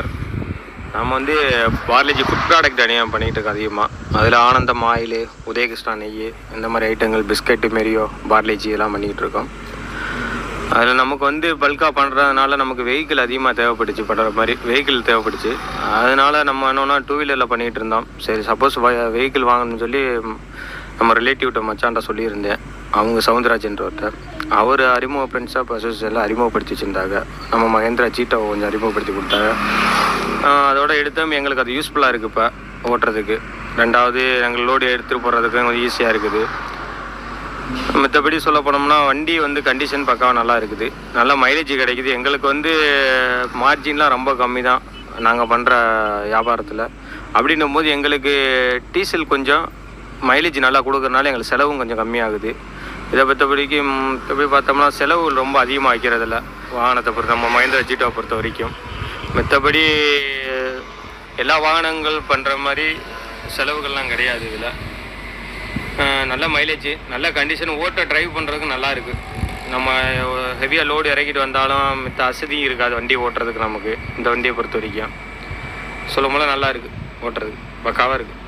குமார் நம்ம வந்து Parle-G food product அணியாக பண்ணிகிட்டு இருக்கோம் அதிகமாக அதில் ஆனந்தம் ஆயில் உதயகிருஷ்ணா நெய் இந்த மாதிரி ஐட்டங்கள் பிஸ்கட்டு மெரியோ பார்லேஜி எல்லாம் பண்ணிக்கிட்டு இருக்கோம் அதில் நமக்கு வந்து பல்காக பண்ணுறதுனால நமக்கு வெஹிக்கிள் அதிகமாக தேவைப்பட்டுச்சு பண்ணுற மாதிரி வெஹிக்கிள் தேவைப்பட்டுச்சு. அதனால் நம்ம என்னென்னா டூ வீலரில் பண்ணிகிட்டு இருந்தோம். சரி சப்போஸ் வெஹிக்கிள் வாங்கணும்னு சொல்லி நம்ம ரிலேட்டிவ்கிட்ட மச்சான்ட்ட சொல்லியிருந்தேன். அவங்க சவுந்தரராஜன்றவர்கிட்ட அவர் அறிமுக ஃப்ரெண்ட்ஸாக இப்போ எல்லாம் அறிமுகப்படுத்தி வச்சுருந்தாங்க. நம்ம மகேந்திரா சீட்டாவை கொஞ்சம் அறிமுகப்படுத்தி கொடுத்தாங்க. அதோட எடுத்தோம். எங்களுக்கு அது யூஸ்ஃபுல்லாக இருக்குது இப்போ ஓட்டுறதுக்கு. ரெண்டாவது எங்கள் லோடு எடுத்துகிட்டு போகிறதுக்கு கொஞ்சம் ஈஸியாக இருக்குது. மற்றபடி சொல்ல போனோம்னா வண்டி வந்து கண்டிஷன் பக்காவாக நல்லா இருக்குது. நல்ல மைலேஜ் கிடைக்குது. எங்களுக்கு வந்து மார்ஜின்லாம் ரொம்ப கம்மி தான் நாங்கள் பண்ணுற வியாபாரத்தில். அப்படின்னும் போது எங்களுக்கு டீசல் கொஞ்சம் மைலேஜ் நல்லா கொடுக்குறதுனால எங்களுக்கு செலவும் கொஞ்சம் கம்மியாகுது. இதை மற்றபடிக்கு மற்றபடி பார்த்தோம்னா செலவு ரொம்ப அதிகமாக வைக்கிறதில்ல. வாகனத்தை பொறுத்த நம்ம மஹேந்திரா ஜீட்டோவை பொறுத்த வரைக்கும். மற்றபடி எல்லா வாகனங்கள் பண்ணுற மாதிரி செலவுகள்லாம் கிடையாது இதில். நல்ல மைலேஜ் நல்ல கண்டிஷன் ஓட்ட டிரைவ் பண்ணுறதுக்கு நல்லா இருக்குது நம்ம ஹெவியாக லோடு இறக்கிட்டு வந்தாலும் மித்த அசதியும் இருக்காது வண்டி ஓட்டுறதுக்கு நமக்கு இந்த வண்டியை பொறுத்த வரைக்கும். சொல்லும் போல நல்லா இருக்குது ஓட்டுறதுக்கு பக்காவாக இருக்குது